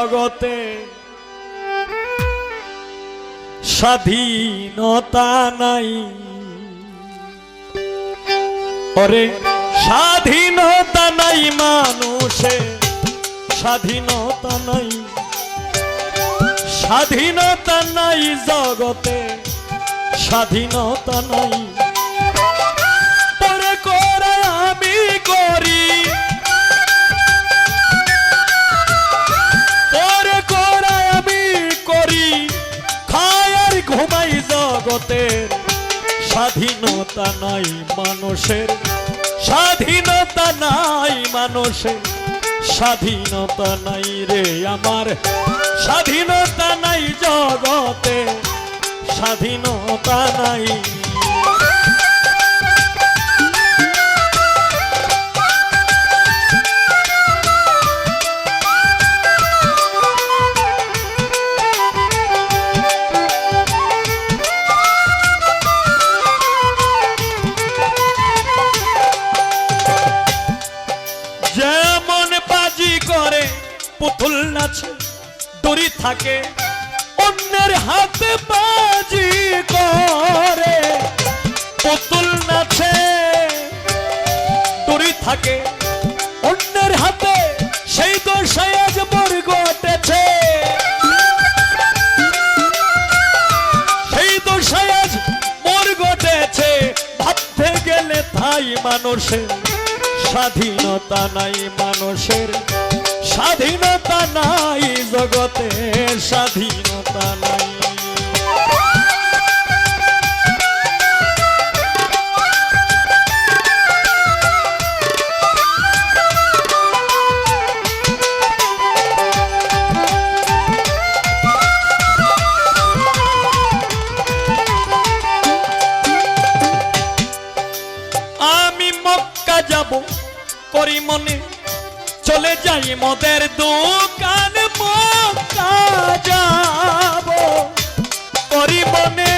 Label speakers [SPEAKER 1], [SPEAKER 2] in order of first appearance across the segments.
[SPEAKER 1] জগতে স্বাধীনতা নাই। ওরে স্বাধীনতা নাই মানুষে স্বাধীনতা নাই। স্বাধীনতা নাই জগতে স্বাধীনতা নাই। স্বাধীনতা নাই মানুষের, স্বাধীনতা নাই মানুষের। স্বাধীনতা নাই রে আমার, স্বাধীনতা নাই জগতে। স্বাধীনতা নাই পুতুল নাচে, দড়ি থাকে, অন্যের হাতে বাজি করে। পুতুল নাচে, দড়ি থাকে, অন্যের হাতে, সেই দশায় আজ ঘটেছে সেই দশায় আজ মোর ঘটেছে ভাবতে গেলে তাই মানুষের, স্বাধীনতা নাই মানুষের। স্বাধীনতা নাই জগতে স্বাধীনতা নাই। আমি মক্কা যাব করি মনে চলে যাই মদের দোকান যাব। করি মনে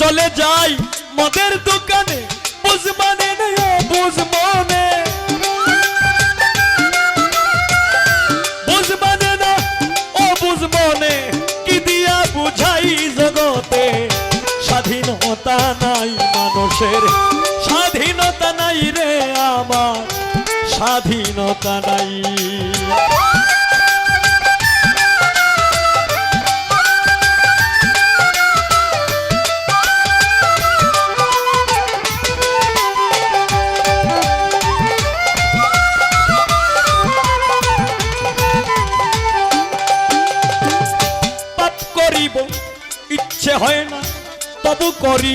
[SPEAKER 1] চলে যাই মদের দোকানে বুঝবানে নেই বুঝবনে বুঝবানে না। ও বুঝবনে কি দিয়া বুঝাই জগতে? স্বাধীনতা নাই মানুষের। নাই রে আমার স্বাধীনতা নাই। করিব ইচ্ছে হয় না তবু করি।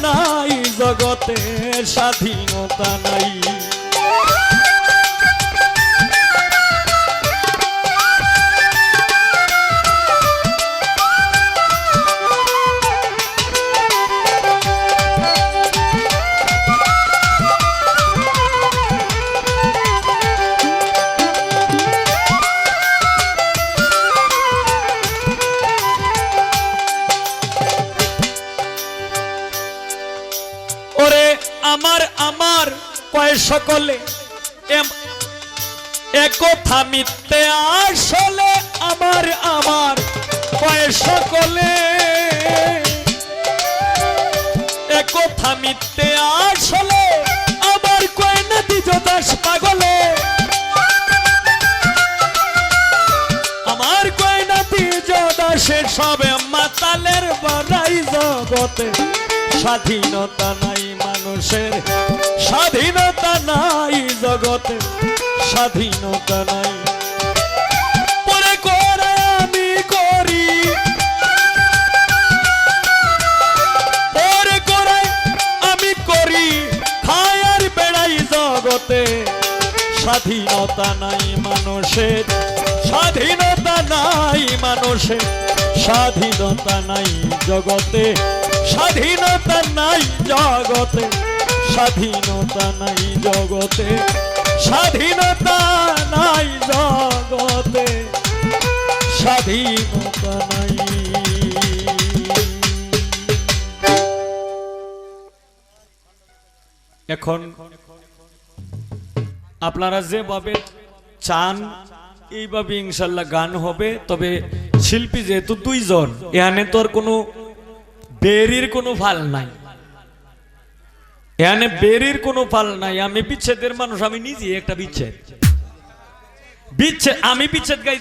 [SPEAKER 1] নাই জগতে স্বাধীনতা নাই। কয় সকলে একথা মিথ্যে আসলে আমার আমার কয় সকলে একথা মিথ্যে আসলে আমার কয় না দ্বিজ দাস পাগলে। আমার কয় না দ্বিজ দাসের সবে মাতালের বড়াই জগতে স্বাধীনতা নাই। মানুষের স্বাধীনতা নাই জগতে, স্বাধীনতা নাই। আমি বেড়াই জগতে, স্বাধীনতা নাই মানুষের, স্বাধীনতা নাই মানুষের, স্বাধীনতা নাই জগতে, স্বাধীনতা নাই জগতে। স্বাধীনতা নাই জগতে, স্বাধীনতা নাই জগতে, স্বাধীনতা নাই। এখন আপনারা যেভাবে চান, এইভাবে ইনশাল্লাহ গান হবে, তবে শিল্পী যেহেতু দুইজন, এখানে তো আর কোনো বেরির কোনো ফাল নাই। এখানে বেরির কোনো পাল নাই, আমি বিচ্ছেদের মানুষ, আমি নিজে একটা বিচ্ছেদ। বিচ্ছেদ, আমি বিচ্ছেদ গাই